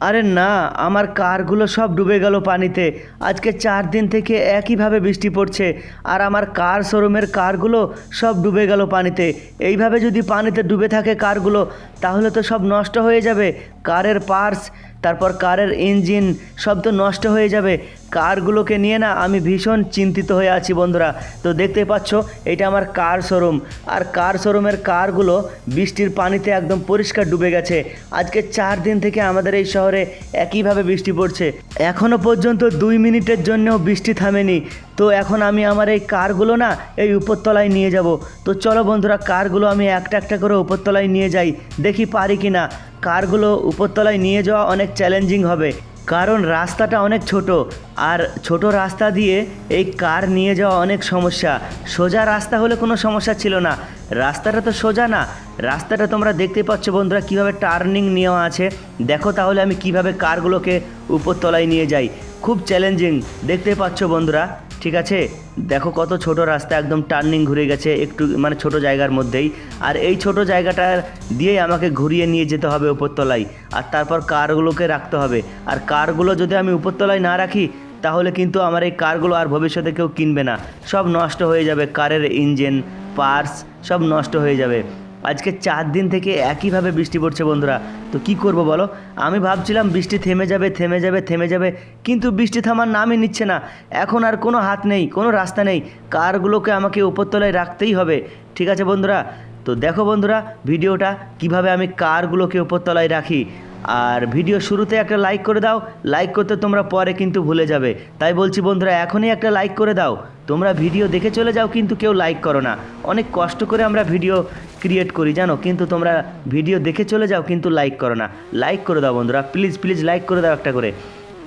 আরে না, আমার কারগুলো সব ডুবে গেল পানিতে। আজকে চার দিন থেকে একইভাবে বৃষ্টি পড়ছে, আর আমার কার শোরুমের কারগুলো সব ডুবে গেল পানিতে। এইভাবে যদি পানিতে ডুবে থাকে কারগুলো, তাহলে তো সব নষ্ট হয়ে যাবে। কারের পার্স, তারপর কারের ইঞ্জিন, সব তো নষ্ট হয়ে যাবে। কারগুলোকে নিয়ে না আমি ভীষণ চিন্তিত হয়ে আছি বন্ধুরা। তো দেখতে পাচ্ছ, এটা আমার কার শোরুম। আর কার শোরুমের কারগুলো বৃষ্টির পানিতে একদম পরিষ্কার ডুবে গেছে। আজকে চার দিন থেকে আমাদের এই শহরে একইভাবে বৃষ্টি পড়ছে। এখনও পর্যন্ত দুই মিনিটের জন্যও বৃষ্টি থামেনি। তো এখন আমি আমার এই কারগুলো না এই উপরতলায় নিয়ে যাব। তো চলো বন্ধুরা, কারগুলো আমি একটা একটা করে উপরতলায় নিয়ে যাই। দেখি পারি কি না কারগুলো উপরতলায় নিয়ে যাওয়া অনেক চ্যালেঞ্জিং হবে। কারণ রাস্তাটা অনেক ছোট, আর ছোট রাস্তা দিয়ে এই কার নিয়ে যাওয়া অনেক সমস্যা। সোজা রাস্তা হলে কোনো সমস্যা ছিল না। রাস্তাটা তো সোজা না। রাস্তাটা তোমরা দেখতে পাচ্ছ বন্ধুরা কীভাবে টার্নিং নেওয়া আছে। দেখো তাহলে আমি কীভাবে কারগুলোকে উপরতলায় নিয়ে যাই। খুব চ্যালেঞ্জিং দেখতে পাচ্ছ বন্ধুরা। ঠিক আছে? দেখো কত ছোট রাস্তা একদম টার্নিং ঘুরে গেছে একটু মানে ছোট জায়গার মধ্যেই। আর এই ছোট জায়গাটা দিয়েই আমাকে ঘুরিয়ে নিয়ে যেতে হবে উপরতলায়। আর তারপর কারগুলোকে রাখতে হবে। আর কারগুলো যদি আমি উপরতলায় না রাখি, তাহলে কিন্তু আমার এই কারগুলো আর ভবিষ্যতে কেউ কিনবে না। সব নষ্ট হয়ে যাবে। কারের ইঞ্জিন পার্টস সব নষ্ট হয়ে যাবে। আজকে চার দিন থেকে একইভাবে বৃষ্টি পড়ছে বন্ধুরা। তো কি করব বলো? আমি ভাবছিলাম বৃষ্টি থেমে যাবে থেমে যাবে থেমে যাবে, কিন্তু বৃষ্টি থামার নামই নিচ্ছে না। এখন আর কোনো হাত নেই, কোনো রাস্তা নেই। কারগুলোকে আমাকে উপরতলায় রাখতেই হবে। ঠিক আছে বন্ধুরা? তো দেখো বন্ধুরা, ভিডিওটা কীভাবে আমি কারগুলোকে উপরতলায় রাখি। আর ভিডিও শুরুতে একটা লাইক করে দাও। লাইক করতে তোমরা পরে কিন্তু ভুলে যাবে। তাই বলছি বন্ধুরা, এখনই একটা লাইক করে দাও। তোমরা ভিডিও দেখে চলে যাও, কিন্তু কেউ লাইক করো না। অনেক কষ্ট করে আমরা ভিডিও ক্রিয়েট করি, জানো? কিন্তু তোমরা ভিডিও দেখে চলে যাও, কিন্তু লাইক করো না। লাইক করে দাও বন্ধুরা প্লিজ প্লিজ লাইক করে দাও একটা করে।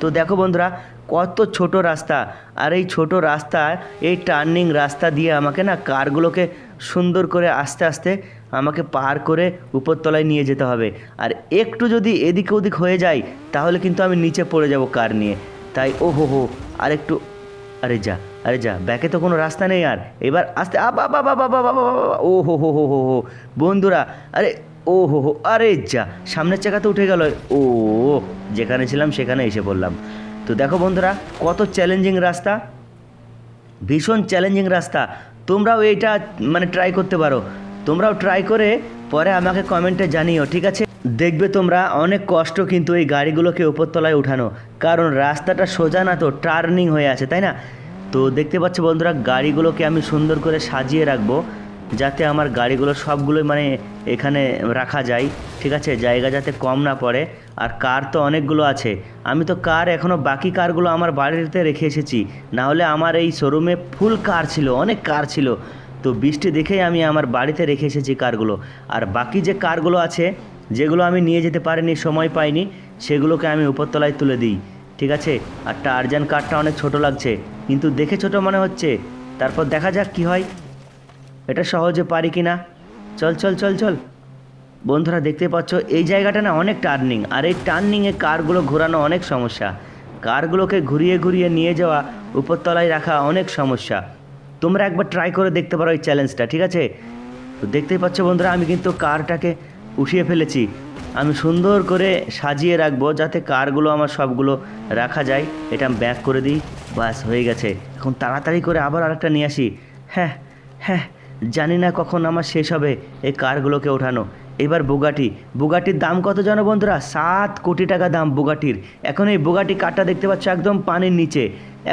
তো দেখো বন্ধুরা, কত ছোট রাস্তা। আর এই ছোট রাস্তা, এই টার্নিং রাস্তা দিয়ে আমাকে না কারগুলোকে সুন্দর করে আস্তে আস্তে আমাকে পার করে উপরতলায় নিয়ে যেতে হবে। আর একটু যদি এদিকে ওদিক হয়ে যায়, তাহলে কিন্তু আমি নিচে পড়ে যাব কার নিয়ে। তাই ও হো হো, আর একটু, আরে যা আরে যা, ব্যাকে তো কোনো রাস্তা নেই আর। এবার আস্তে আবা বাবা বাবা বাবা ও হো হো হো হো হো। বন্ধুরা, আরে, ও হো হো, আরে যা, সামনের চাকাতে উঠে গেল। ও, যেখানে ছিলাম সেখানে এসে পড়লাম। তো দেখো বন্ধুরা, কত চ্যালেঞ্জিং রাস্তা। ভীষণ চ্যালেঞ্জিং রাস্তা। তোমরাও এইটা মানে ট্রাই করতে পারো। তোমরাও ট্রাই করে পরে আমাকে কমেন্টে জানিও, ঠিক আছে? দেখবে তোমরা অনেক কষ্ট কিন্তু এই গাড়িগুলোকে উপরতলায় উঠানো, কারণ রাস্তাটা সোজা না তো টার্নিং হয়ে আছে, তাই না? তো দেখতে পাচ্ছ বন্ধুরা, গাড়িগুলোকে আমি সুন্দর করে সাজিয়ে রাখব, যাতে আমার গাড়িগুলো সবগুলোই মানে এখানে রাখা যায়, ঠিক আছে? জায়গা যাতে কম না পড়ে, আর কার তো অনেকগুলো আছে। আমি তো কার এখনও বাকি কারগুলো আমার বাড়িতে রেখে এসেছি না হলে আমার এই শোরুমে ফুল কার ছিল, অনেক কার ছিল। তো বৃষ্টি দেখেই আমি আমার বাড়িতে রেখে এসেছি কারগুলো। আর বাকি যে কারগুলো আছে, যেগুলো আমি নিয়ে যেতে পারিনি, সময় পাইনি, সেগুলোকে আমি উপরতলায় তুলে দিই, ঠিক আছে? আর টারজান কারটা অনেক ছোট লাগছে, কিন্তু দেখে ছোট মনে হচ্ছে। তারপর দেখা যাক কি হয়। এটা সহজে পারি কি না চল চল চল চল। বন্ধুরা, দেখতে পাচ্ছ, এই জায়গাটা না অনেক টার্নিং, আর এই টার্নিংয়ে কারগুলো ঘোরানো অনেক সমস্যা। কারগুলোকে ঘুরিয়ে ঘুরিয়ে নিয়ে যাওয়া, উপরতলায় রাখা অনেক সমস্যা। তোমরা একবার ট্রাই করে দেখতে পারো এই চ্যালেঞ্জটা ঠিক আছে? তো দেখতেই পাচ্ছ বন্ধুরা, আমি কিন্তু কারটাকে উঠিয়ে ফেলেছি। আমি সুন্দর করে সাজিয়ে রাখব যাতে কারগুলো আমার সবগুলো রাখা যায়। এটা আমি ব্যাক করে দিই বাস হয়ে গেছে। এখন তাড়াতাড়ি করে আবার আরেকটা নিয়ে আসি। হ্যাঁ হ্যাঁ জানি না কখন আমার শেষ হবে এই কারগুলোকে ওঠানো। এবার বুগাটি বুগাটির দাম কত জানো বন্ধুরা? সাত কোটি টাকা দাম বুগাটির এখন এই বুগাটি কারটা দেখতে পাচ্ছ একদম পানির নিচে।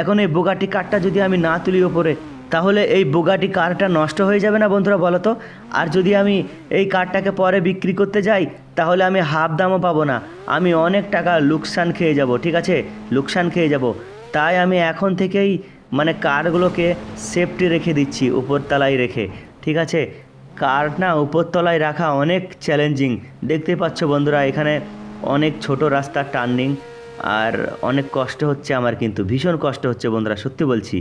এখন এই বুগাটি কারটা যদি আমি না তুলি ওপরে তাহলে এই বুগাটি কারটা নষ্ট হয়ে যাবে না বন্ধুরা বলো তো? আর যদি আমি এই কারটাকে পরে বিক্রি করতে যাই, তাহলে আমি হাফ দামও পাবো না। আমি অনেক টাকা লোকসান খেয়ে যাব, ঠিক আছে? লোকসান খেয়ে যাব। তাই আমি এখন থেকেই মানে কারগুলোকে সেফটি রেখে দিচ্ছি, উপরতলায় রেখে, ঠিক আছে? কার না উপরতলায় রাখা অনেক চ্যালেঞ্জিং দেখতে পাচ্ছ বন্ধুরা, এখানে অনেক ছোট রাস্তা টার্নিং আর অনেক কষ্ট হচ্ছে আমার কিন্তু। ভীষণ কষ্ট হচ্ছে বন্ধুরা, সত্যি বলছি।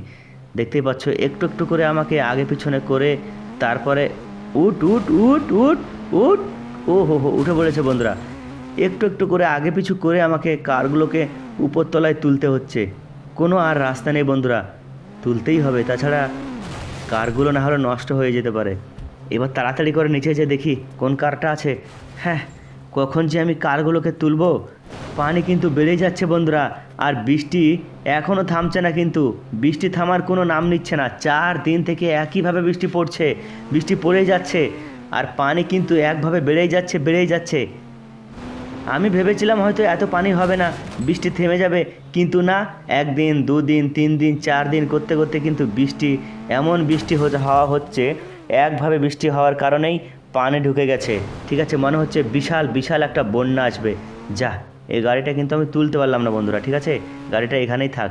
দেখতেই পাচ্ছ, একটু একটু করে আমাকে আগে পিছনে করে তারপরে উঠ উঠ উঠ উঠ উঠ। ও হো হো, উঠে পড়েছে বন্ধুরা। একটু একটু করে আগে পিছু করে আমাকে কারগুলোকে উপরতলায় তুলতে হচ্ছে। কোনো আর রাস্তা নেই বন্ধুরা। তুলতেই হবে। তাছাড়া কারগুলো না হলে নষ্ট হয়ে যেতে পারে। এবার তাড়াতাড়ি করে নিচে যে দেখি কোন কারটা আছে। হ্যাঁ কখন যে আমি কারগুলোকে তুলবো পানি কিন্তু বেড়ে যাচ্ছে বন্ধুরা। আর বৃষ্টি এখনও থামছে না কিন্তু। বৃষ্টি থামার কোনো নাম নিচ্ছে না। চার দিন থেকে একইভাবে বৃষ্টি পড়ছে। বৃষ্টি পড়েই যাচ্ছে। আর পানি কিন্তু একভাবে বেড়েই যাচ্ছে বেড়েই যাচ্ছে। আমি ভেবেছিলাম হয়তো এত পানি হবে না, বৃষ্টি থেমে যাবে। কিন্তু না, একদিন, দুদিন তিন দিন চার দিন করতে করতে কিন্তু বৃষ্টি, এমন বৃষ্টি হওয়া হচ্ছে, একভাবে বৃষ্টি হওয়ার কারণেই পানি ঢুকে গেছে। ঠিক আছে, মনে হচ্ছে বিশাল বিশাল একটা বন্যা আসবে। যা এই গাড়িটা কিন্তু আমি তুলতে পারলাম না বন্ধুরা, ঠিক আছে? গাড়িটা এখানেই থাক।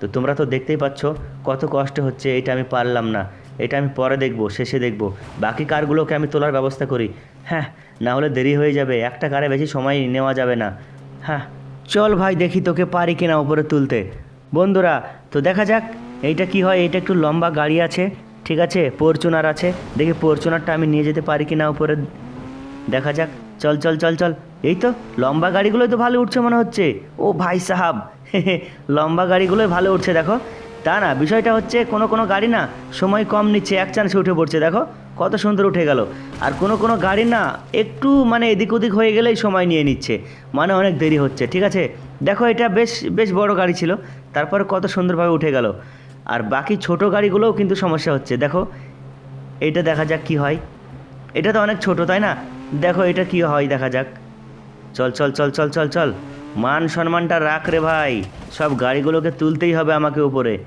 তো তোমরা তো দেখতেই পাচ্ছ কত কষ্ট হচ্ছে, এটা আমি পারলাম না। এটা আমি পরে দেখব, শেষে দেখব। বাকি কারগুলোকে আমি তোলার ব্যবস্থা করি। হ্যাঁ না হলে দেরি হয়ে যাবে। একটা কারে বেশি সময় নেওয়া যাবে না। হ্যাঁ চল ভাই দেখি তোকে পারি কিনা উপরে তুলতে। বন্ধুরা, তো দেখা যাক, এইটা কি হয়? এটা একটু লম্বা গাড়ি আছে, ঠিক আছে? ফরচুনার আছে। দেখি ফরচুনারটা আমি নিয়ে যেতে পারি কিনা উপরে। দেখা যাক। চল চল চল চল। এই তো লম্বা গাড়িগুলোই তো ভালো উঠছে মনে হচ্ছে। ও ভাই সাহাব লম্বা গাড়িগুলোই ভালো উঠছে, দেখো। তা না, বিষয়টা হচ্ছে কোনো কোনো গাড়ি না সময় কম নিচ্ছে, এক চান্সে উঠে পড়ছে, দেখো। কত সুন্দর উঠে গেল। আর কোনো কোনো গাড়ি না একটু মানে এদিক ওদিক হয়ে গেলেই সময় নিয়ে নিচ্ছে। মানে অনেক দেরি হচ্ছে, ঠিক আছে? দেখো, এটা বেশ বেশ বড় গাড়ি ছিল। তারপরে কত সুন্দরভাবে উঠে গেল। আর বাকি ছোট গাড়িগুলোও কিন্তু সমস্যা হচ্ছে, দেখো। এটা দেখা যাক কি হয়। এটা তো অনেক ছোট, তাই না? দেখো, এটা কি হয়, দেখা যাক। চল চল চল চল চল চল। মান সম্মানটা রাখ রে ভাই। সব গাড়িগুলোকে তুলতেই হবে আমাকে উপরে।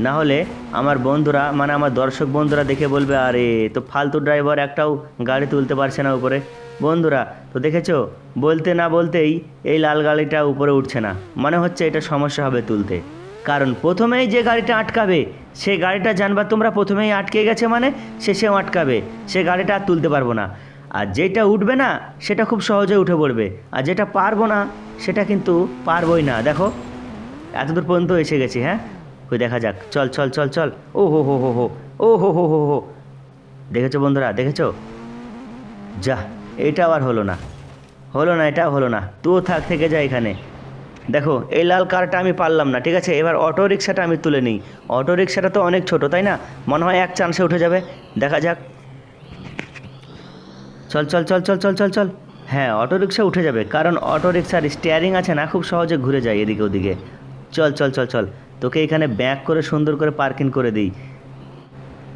না হলে আমার বন্ধুরা মানে আমার দর্শক বন্ধুরা দেখে বলবে, আরে, তো ফালতু ড্রাইভার একটাও গাড়ি তুলতে পারছে না উপরে। বন্ধুরা, তো দেখেছ? বলতে না বলতেই এই লাল গাড়িটা উপরে উঠছে না। মানে হচ্ছে এটা সমস্যা হবে তুলতে। কারণ প্রথমেই যে গাড়িটা আটকাবে সেই গাড়িটা জানবা তোমরা প্রথমেই আটকে গেছে মানে শেষেও আটকাবে। সে গাড়িটা আর তুলতে পারব না। আর যেটা উঠবে না, সেটা খুব সহজে উঠে পড়বে। আর যেটা পারব না, সেটা কিন্তু পারবই না। দেখো, এতদূর পর্যন্ত এসে গেছি হ্যাঁ? ওই দেখা যাক। চল চল চল চল। ও হো হো হো হো। ও হো হো হো হো। দেখেছ বন্ধুরা? দেখেছ? যা, এটা আবার হলো না। হলো না, এটাও হলো না। তুও থাক, থেকে যা এখানে। দেখো, এই লাল কারটা আমি পারলাম না, ঠিক আছে? এবার অটো রিক্সাটা আমি তুলে নিই। অটো রিক্সাটা তো অনেক ছোট, তাই না? মনে হয় এক চান্সে উঠে যাবে। দেখা যাক। চল চল চল চল চল চল চল। হ্যাঁ অটো রিক্সা উঠে যাবে, কারণ অটো রিক্সার স্টিয়ারিং আছে না, খুব সহজে ঘুরে যায় এদিকে ওদিকে। চল চল চল চল, তোকে এখানে ব্যাক করে সুন্দর করে পার্কিং করে দিই।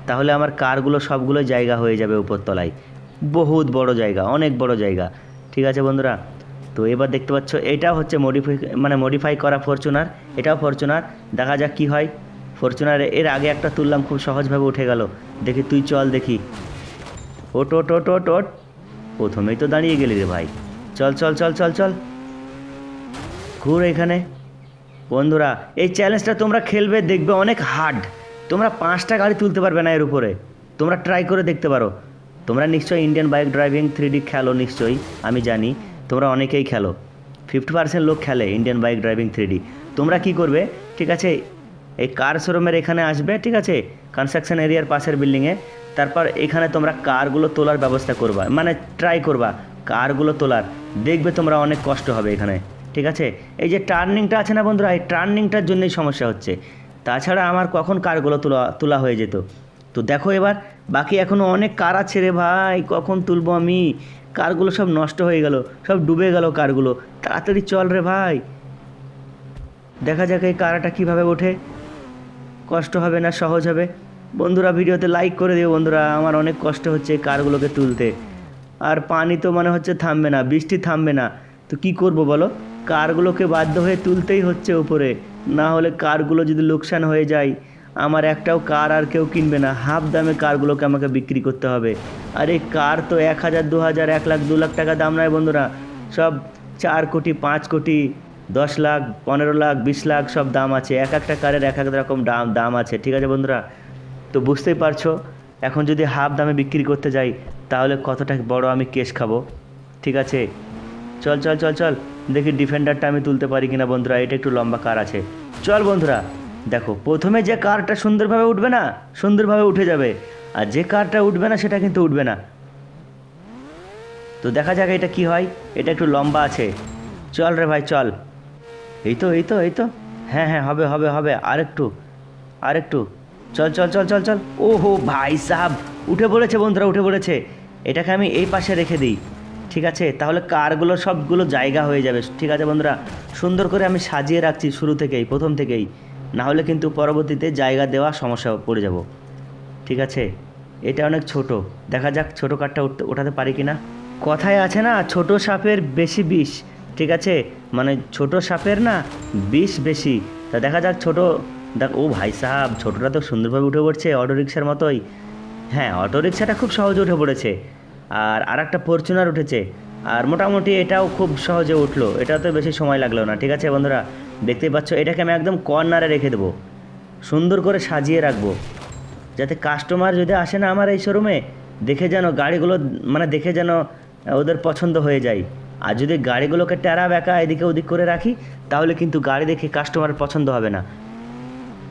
তাহলে আমার কারগুলো সবগুলো জায়গা হয়ে যাবে উপরতলায়। বহুত বড় জায়গা, অনেক বড় জায়গা। ঠিক আছে বন্ধুরা? তো এবার দেখতে পাচ্ছ এটাও হচ্ছে মডিফাই মানে মডিফাই করা ফরচুনার এটাও ফরচুনার দেখা যাক কি হয়। ফরচুনার এর আগে একটা তুললাম, খুব সহজভাবে উঠে গেল। দেখি, তুই চল দেখি। ওট ওট ওট ওট ওট। প্রথমেই তো দাঁড়িয়ে গেলি রে ভাই। চল চল চল চল চল। ঘুর এখানে। বন্ধুরা, এই চ্যালেঞ্জটা তোমরা খেলবে, দেখবে অনেক হার্ড তোমরা পাঁচটা গাড়ি তুলতে পারবে না এর উপরে। তোমরা ট্রাই করে দেখতে পারো। তোমরা নিশ্চয়ই Indian bike driving three D খেলো নিশ্চয়ই, আমি জানি। তোমরা অনেকেই খেলো। ফিফটি পার্সেন্ট লোক খেলে ইন্ডিয়ান বাইক ড্রাইভিং থ্রি তোমরা কি করবে? ঠিক আছে এই কার শোরুমের এখানে আসবে, ঠিক আছে? কনস্ট্রাকশন এরিয়ার পাশের বিল্ডিংয়ে তারপর এখানে তোমরা কারগুলো তোলার ব্যবস্থা করবা মানে ট্রাই করবা কারগুলো তোলার। দেখবে তোমরা অনেক কষ্ট হবে এখানে, ঠিক আছে? এই যে টার্নিংটা আছে না বন্ধুরা, এই টার্নিংটার জন্যই সমস্যা হচ্ছে। তাছাড়া আমার কখন কারগুলো তোলা তোলা হয়ে যেত? তো দেখো এবার, বাকি এখনও অনেক কার আছে রে ভাই, কখন তুলবো আমি? কারগুলো সব নষ্ট হয়ে গেল, সব ডুবে গেল কারগুলো তাড়াতাড়ি চল রে ভাই। দেখা যাক এই কারাটা কীভাবে ওঠে। কষ্ট হবে না, সহজ হবে? বন্ধুরা, ভিডিওতে লাইক করে দিও বন্ধুরা, আমার অনেক কষ্ট হচ্ছে কারগুলোকে তুলতে। আর পানি তো মনে হচ্ছে থামবে না, বৃষ্টি থামবে না। তো কি করব বলো? কারগুলোকে বাধ্য হয়ে তুলতেই হচ্ছে উপরে। না হলে কারগুলো যদি লোকসান হয়ে যায়, আমার একটাও কার আর কেউ কিনবে না। হাফ দামে কারগুলোকে আমাকে বিক্রি করতে হবে। আর এই কার তো এক হাজার, দু হাজার, এক লাখ, দু লাখ টাকা দাম নয় বন্ধুরা। সব চার কোটি, পাঁচ কোটি দশ লাখ, পনেরো লাখ, বিশ লাখ সব দাম আছে। এক একটা কারের এক এক রকম দাম দাম আছে, ঠিক আছে বন্ধুরা? তো বুঝতেই পারছ, এখন যদি হাফ দামে বিক্রি করতে যাই, তাহলে কতটা বড় আমি কেস খাব? ঠিক আছে? চল চল চল চল, দেখি ডিফেন্ডারটা আমি তুলতে পারি কিনা বন্ধুরা, এটা একটু লম্বা কার আছে। চল বন্ধুরা, দেখো, প্রথমে যে কারটা সুন্দরভাবে উঠবে না, সুন্দরভাবে উঠে যাবে। আর যে কারটা উঠবে না, সেটা কিন্তু উঠবে না। তো দেখা যাক এটা কি হয়, এটা একটু লম্বা আছে। চল রে ভাই, চল। এই তো এই তো এই তো। হ্যাঁ হ্যাঁ হবে হবে হবে। আরেকটু আরেকটু। চল চল চল চল চল। ও হো ভাই সাহাব, উঠে পড়েছে বন্ধুরা, উঠে পড়েছে। এটাকে আমি এই পাশে রেখে দিই। ঠিক আছে? তাহলে কারগুলো সবগুলো জায়গা হয়ে যাবে। ঠিক আছে বন্ধুরা? সুন্দর করে আমি সাজিয়ে রাখছি শুরু থেকেই, প্রথম থেকেই। না হলে কিন্তু পরবর্তীতে জায়গা দেওয়া সমস্যা পড়ে যাব। ঠিক আছে? এটা অনেক ছোট। দেখা যাক ছোট কারটা উঠতে ওঠাতে পারি কি না কথায় আছে না, ছোট সাপের বেশি বিষ। ঠিক আছে? মানে ছোট সাপের না বিষ বেশি। তা দেখা যাক ছোট। দেখ, ও ভাই সাহাব, ছোটটা তো সুন্দরভাবে উঠে পড়ছে অটো রিক্সার মতোই। হ্যাঁ অটো রিক্সাটা খুব সহজে উঠে পড়েছে। আর আর একটা ফরচুনার উঠেছে। আর মোটামুটি এটাও খুব সহজে উঠল। এটা তো বেশি সময় লাগল না, ঠিক আছে বন্ধুরা? দেখতেই পাচ্ছ, এটাকে আমি একদম কর্নারে রেখে দেবো। সুন্দর করে সাজিয়ে রাখব। যাতে কাস্টমার যদি আসে না আমার এই শোরুমে, দেখে যেন গাড়িগুলো মানে দেখে যেন ওদের পছন্দ হয়ে যায়। আর যদি গাড়িগুলোকে টেরা বেঁকা এদিকে ওদিক করে রাখি, তাহলে কিন্তু গাড়ি দেখে কাস্টমার পছন্দ হবে না।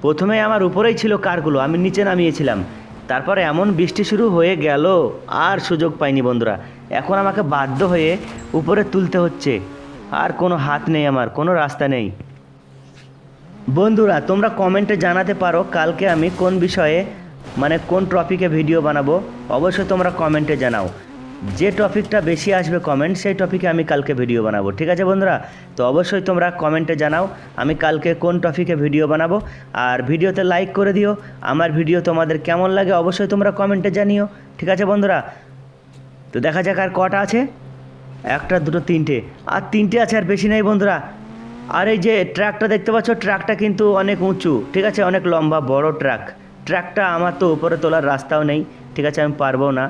প্রথমে আমার উপরেই ছিল কারগুলো, আমি নিচে নামিয়েছিলাম। তারপরে এমন বৃষ্টি শুরু হয়ে গেল, আর সুযোগ পাইনি বন্ধুরা। এখন আমাকে বাধ্য হয়ে উপরে তুলতে হচ্ছে। আর কোনো হাত নেই আমার, কোনো রাস্তা নেই। বন্ধুরা, তোমরা কমেন্টে জানাতে পারো কালকে আমি কোন বিষয়ে মানে কোন টপিকে ভিডিও বানাবো। অবশ্যই তোমরা কমেন্টে জানাও। যে টপিকটা বেশি আসবে কমেন্ট সেই টপিকে আমি কালকে ভিডিও বানাবো, ঠিক আছে বন্ধুরা? তো অবশ্যই তোমরা কমেন্টে জানাও, আমি কালকে কোন টপিকে ভিডিও বানাবো, আর ভিডিওতে লাইক করে দিও, আমার ভিডিও তোমাদের কেমন লাগে অবশ্যই তোমরা কমেন্টে জানিও, ঠিক আছে বন্ধুরা? তো দেখা যাক আর কটা আছে, একটা, দুটো, তিনটে, আর তিনটে আছে আর বেশি নেই বন্ধুরা। আর এই যে ট্র্যাকটা দেখতে পাচ্ছ ট্র্যাকটা কিন্তু অনেক উঁচু, ঠিক আছে? অনেক লম্বা, বড় ট্র্যাক ট্র্যাকটা আমার তো উপরে তোলার রাস্তাও নেই, ঠিক আছে? আমি পারব না।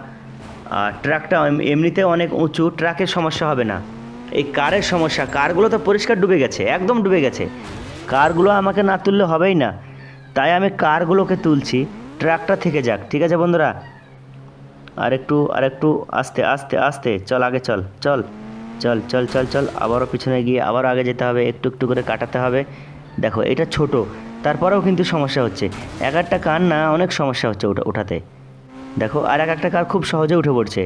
আর ট্র্যাকটা এম- এমনিতে অনেক উঁচু ট্র্যাকের সমস্যা হবে না। এই কারের সমস্যা, কারগুলো তো পরিষ্কার ডুবে গেছে, একদম ডুবে গেছে। কারগুলো আমাকে না তুললে হবেই না। তাই আমি কারগুলোকে তুলছি ট্র্যাকটা থেকে যাক, ঠিক আছে বন্ধুরা? আর একটু আর একটু আস্তে আস্তে আস্তে, চল আগে চল চল চল চল চল চল, আবারও পিছনে গিয়ে আবার আগে যেতে হবে, একটু একটু করে কাটাতে হবে। দেখো, এটা ছোট, তারপরেও কিন্তু সমস্যা হচ্ছে। এক একটা কার না, অনেক সমস্যা হচ্ছে ওটা, ওঠাতে। দেখো আর এক একটা কার খুব সহজে উঠে পড়ছে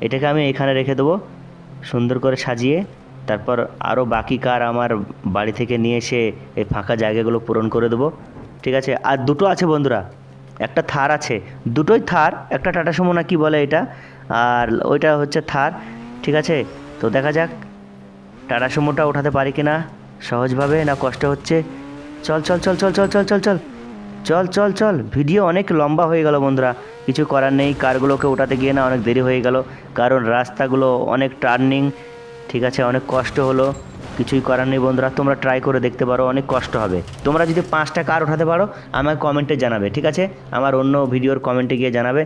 এটাকে আমি এখানে রেখে দেবো সুন্দর করে সাজিয়ে তারপর আরও বাকি কার আমার বাড়ি থেকে নিয়ে এসে এই ফাঁকা জায়গাগুলো পূরণ করে দেবো ঠিক আছে আর দুটো আছে বন্ধুরা একটা থার আছে দুটোই থার একটা টাটা সুমো না কি বলে এটা আর ওইটা হচ্ছে থার ঠিক আছে তো দেখা যাক টাটা সুমোটা ওঠাতে পারি কি না সহজভাবে না কষ্ট হচ্ছে চল চল চল চল চল চল চল চল চল চল চল ভিডিও অনেক লম্বা হয়ে গেল বন্ধুরা কিছু করার নেই, কারগুলোকে ওঠাতে গিয়ে না অনেক দেরি হয়ে গেল, কারণ রাস্তাগুলো অনেক টার্নিং, ঠিক আছে, অনেক কষ্ট হলো, কিছুই করার নেই বন্ধুরা, তোমরা ট্রাই করে দেখতে পারো, অনেক কষ্ট হবে। তোমরা যদি পাঁচটা কার ওঠাতে পারো আমাকে কমেন্টে জানাবে, ঠিক আছে? আমার অন্য ভিডিওর কমেন্টে গিয়ে জানাবে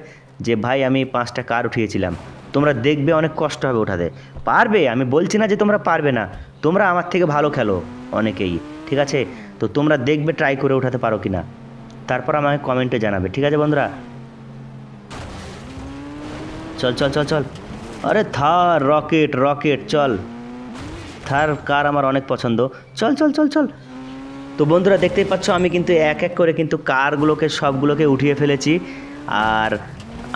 যে, ভাই, আমি পাঁচটা কার উঠিয়েছিলাম। তোমরা দেখবে অনেক কষ্ট হবে ওঠাতে পারবে, আমি বলছি না যে তোমরা পারবে না, তোমরা আমার থেকে ভালো খেলো অনেকেই, ঠিক আছে? তো তোমরা দেখবে ট্রাই করে ওঠাতে পারো কি না তারপর আমাকে কমেন্টে জানাবে, ঠিক আছে বন্ধুরা? চল চল চল চল। আরে থার, রকেট রকেট, চল। থার কার আমার অনেক পছন্দ। চল চল চল চল। তো বন্ধুরা দেখতেই পাচ্ছ, আমি কিন্তু এক এক করে কিন্তু কারগুলোকে, সবগুলোকে উঠিয়ে ফেলেছি। আর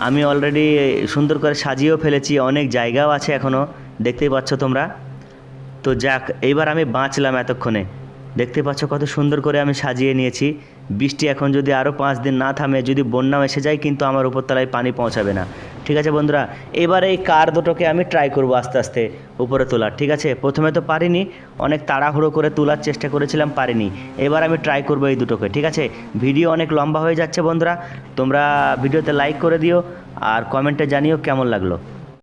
আমি অলরেডি সুন্দর করে সাজিয়েও ফেলেছি, অনেক জায়গাও আছে এখনও দেখতেই পাচ্ছ তোমরা। তো যাক, এইবার আমি বাঁচলাম এতক্ষণে। দেখতে পাচ্ছ কত সুন্দর করে আমি সাজিয়ে নিয়েছি। বৃষ্টি এখন যদি আরও পাঁচ দিন না থামে, যদি বন্যাও এসে যায়, কিন্তু আমার উপরতলায় পানি পৌঁছাবে না। ঠিক আছে বন্ধুরা, এবার এই কার দুটোকে আমি ট্রাই করব আস্তে আস্তে উপরে তোলার, ঠিক আছে? প্রথমে তো পারিনি, অনেক তাড়াহুড়ো করে তোলার চেষ্টা করেছিলাম, পারিনি। এবার আমি ট্রাই করব এই দুটোকে, ঠিক আছে? ভিডিও অনেক লম্বা হয়ে যাচ্ছে বন্ধুরা, তোমরা ভিডিওতে লাইক করে দিও, আর কমেন্টে জানিও কেমন লাগল।